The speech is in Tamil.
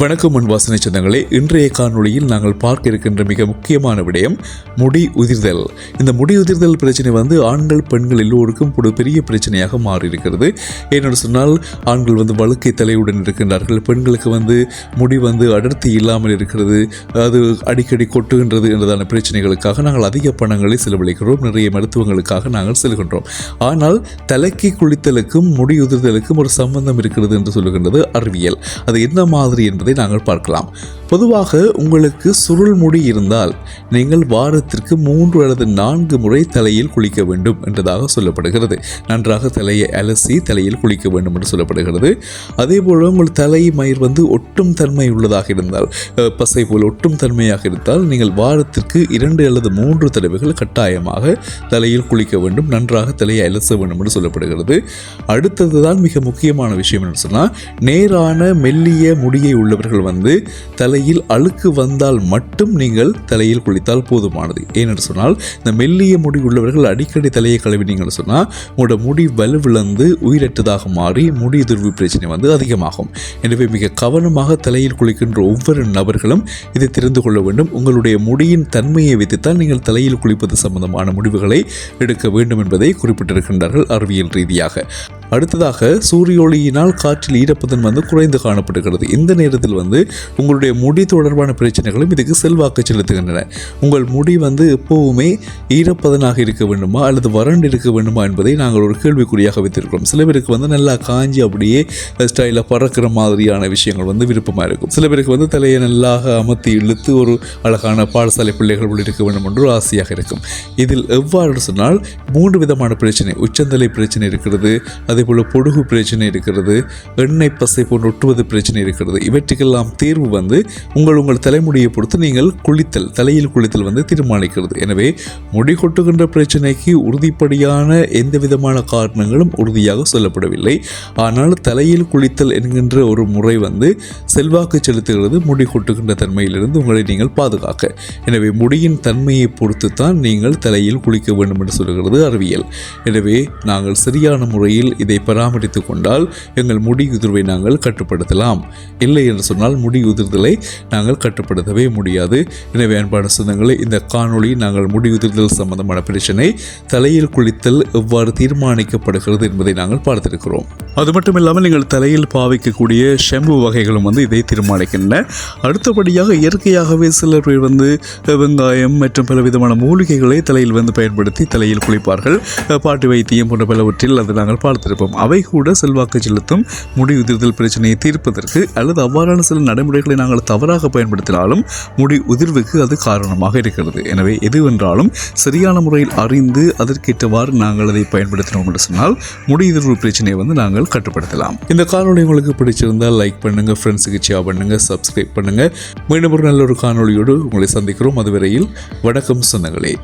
வணக்கம் மண் வாசனை சொந்தங்களே இன்றைய காணொளியில் நாங்கள் பார்க்க இருக்கின்ற மிக முக்கியமான விடயம் முடி உதிர்தல். இந்த முடி உதிர்தல் பிரச்சனை வந்து ஆண்கள் பெண்கள் எல்லோருக்கும் ஒரு பெரிய பிரச்சனையாக மாறி இருக்கிறது சொன்னால் ஆண்கள் வந்து வழுக்கை தலையுடன் இருக்கின்றார்கள் பெண்களுக்கு வந்து முடி வந்து அடர்த்தி இல்லாமல் இருக்கிறது அது அடிக்கடி கொட்டுகின்றது என்றதான பிரச்சனைகளுக்காக நாங்கள் அதிக பணங்களை செலவழிக்கிறோம் நிறைய மருத்துவங்களுக்காக நாங்கள் செல்கின்றோம். ஆனால் தலைக்கு குளித்தலுக்கும் முடி உதிர்தலுக்கும் ஒரு சம்பந்தம் இருக்கிறது என்று சொல்லுகின்றது அறிவியல். அது என்ன மாதிரி என்பதை நாங்கள் பார்க்கலாம். பொதுவாக உங்களுக்கு சுருள் முடி இருந்தால் நீங்கள் வாரத்திற்கு மூன்று அல்லது நான்கு முறை தலையில் குளிக்க வேண்டும் என்றதாக சொல்லப்படுகிறது. நன்றாக தலையை அலசி தலையில் குளிக்க வேண்டும் என்று சொல்லப்படுகிறது. அதே போல உங்கள் தலை மயிர் வந்து ஒட்டும் தன்மை உள்ளதாக இருந்தால் பசை போல் ஒட்டும் தன்மையாக இருந்தால் நீங்கள் வாரத்திற்கு இரண்டு அல்லது மூன்று தடவைகள் கட்டாயமாக தலையில் குளிக்க வேண்டும் நன்றாக தலையை அலச வேண்டும் என்று சொல்லப்படுகிறது. அடுத்தது தான் மிக முக்கியமான விஷயம் என்று சொன்னால் நேரான மெல்லிய முடியை உள்ளவர்கள் வந்து தலை தலையில் அழுக்கு வந்தால் மட்டும் நீங்கள் தலையில் குளித்தால் போதுமானது. ஏனென்று சொன்னால் இந்த மெல்லிய முடி உள்ளவர்கள் அடிக்கடி தலையை கழுவினீங்கன்னு சொன்னால் உங்களோட முடி வலுவிழந்து உயிரற்றதாக மாறி முடி உதிர்வு பிரச்சனை வந்து அதிகமாகும். எனவே மிக கவனமாக தலையில் குளிக்கின்ற ஒவ்வொரு நபர்களும் இதை தெரிந்து கொள்ள வேண்டும். உங்களுடைய முடியின் தன்மையை வைத்துத்தான் நீங்கள் தலையில் குளிப்பது சம்பந்தமான முடிவுகளை எடுக்க வேண்டும் என்பதை குறிப்பிட்டிருக்கின்றார்கள் அறிவியல் ரீதியாக. அடுத்ததாக சூரிய ஒளியினால் காற்றில் ஈரப்பதன் வந்து குறைந்து காணப்படுகிறது. இந்த நேரத்தில் வந்து உங்களுடைய முடி தொடர்பான பிரச்சனைகளும் இதுக்கு செல்வாக்கு செலுத்துகின்றன. உங்கள் முடி வந்து எப்போவுமே ஈரப்பதனாக இருக்க வேண்டுமா அல்லது வறண்டு இருக்க வேண்டுமா என்பதை நாங்கள் ஒரு கேள்விக்குறியாக வைத்திருக்கிறோம். சில பேருக்கு வந்து நல்லா காஞ்சி அப்படியே ஸ்டைலில் பறக்கிற மாதிரியான விஷயங்கள் வந்து விருப்பமாக இருக்கும். சில பேருக்கு வந்து தலையை நல்லாக அமர்த்தி இழுத்து ஒரு அழகான பாடசாலை பிள்ளைகள் இருக்க வேண்டும் என்று ஒரு ஆசையாக இருக்கும். இதில் எவ்வாறு சொன்னால் மூன்று விதமான பிரச்சனை. உச்சந்தலை பிரச்சனை இருக்கிறது அது போல் பொடுகு பிரச்சனை இருக்கிறது எண்ணெய் பசை போன்று ஒட்டுவது பிரச்சனை இருக்கிறது. இவற்றுக்கெல்லாம் தீர்வு வந்து உங்கள் உங்கள் தலைமுடியை பொறுத்து நீங்கள் குளித்தல் தலையில் குளித்தல் வந்து தீர்மானிக்கிறது. எனவே முடி கொட்டுகின்ற பிரச்சனைக்கு உறுதிப்படியான எந்த விதமான காரணங்களும் உறுதியாக சொல்லப்படவில்லை. ஆனால் தலையில் குளித்தல் என்கின்ற ஒரு முறை வந்து செல்வாக்கு செலுத்துகிறது முடி கொட்டுகின்ற தன்மையிலிருந்து உங்களை நீங்கள் பாதுகாக்க. எனவே முடியின் தன்மையை பொறுத்து தான் நீங்கள் தலையில் குளிக்க வேண்டும் என்று சொல்கிறது அறிவியல். எனவே நாங்கள் சரியான முறையில் இதை பராமரித்து கொண்டால் எங்கள் முடி உதிர்வை நாங்கள் கட்டுப்படுத்தலாம். இல்லை என்று சொன்னால் முடி உதிர்தலை நாங்கள் கட்டுப்படுத்தவே முடியாது. எனவே அன்பான சொந்தங்களை இந்த காணொளி நாங்கள் முடி உதிர்தல் சம்பந்தமான பிரச்சனை தலையில் குளித்தல் எவ்வாறு தீர்மானிக்கப்படுகிறது என்பதை நாங்கள் பார்த்திருக்கிறோம். அது மட்டும் இல்லாமல் நீங்கள் தலையில் பாவிக்கக்கூடிய ஷெம்பு வகைகளும் வந்து இதை தீர்மானிக்கின்றன. அடுத்தபடியாக இயற்கையாகவே சிலர் பேர் வந்து வெங்காயம் மற்றும் பல விதமான மூலிகைகளை தலையில் வந்து பயன்படுத்தி தலையில் குளிப்பார்கள். பாட்டு வைத்தியம் போன்ற பலவற்றில் அதை நாங்கள் பார்த்திருப்போம். அவை கூட செல்வாக்கு செலுத்தும் முடி உதிர்தல் பிரச்சனையை தீர்ப்பதற்கு அல்லது அவ்வாறான சில நடைமுறைகளை நாங்கள் தவறாக பயன்படுத்தினாலும் முடி உதிர்வுக்கு அது காரணமாக இருக்கிறது. எனவே எதுவென்றாலும் சரியான முறையில் அறிந்து அதற்கேற்றவாறு நாங்கள் அதை பயன்படுத்தினோம் என்று சொன்னால் முடி உதிர்வு பிரச்சனையை வந்து நாங்கள் கட்டுப்படுத்தலாம். இந்த காணொலி உங்களுக்கு பிடிச்சிருந்தால் லைக் பண்ணுங்க ஃப்ரெண்ட்ஸுக்கு ஷேர் பண்ணுங்க சப்ஸ்கிரைப் பண்ணுங்க. மீண்டும் ஒரு நல்ல ஒரு காணொலியோடு உங்களை சந்திக்கிறோம். அதுவரையில் வணக்கம் சொந்தங்களே.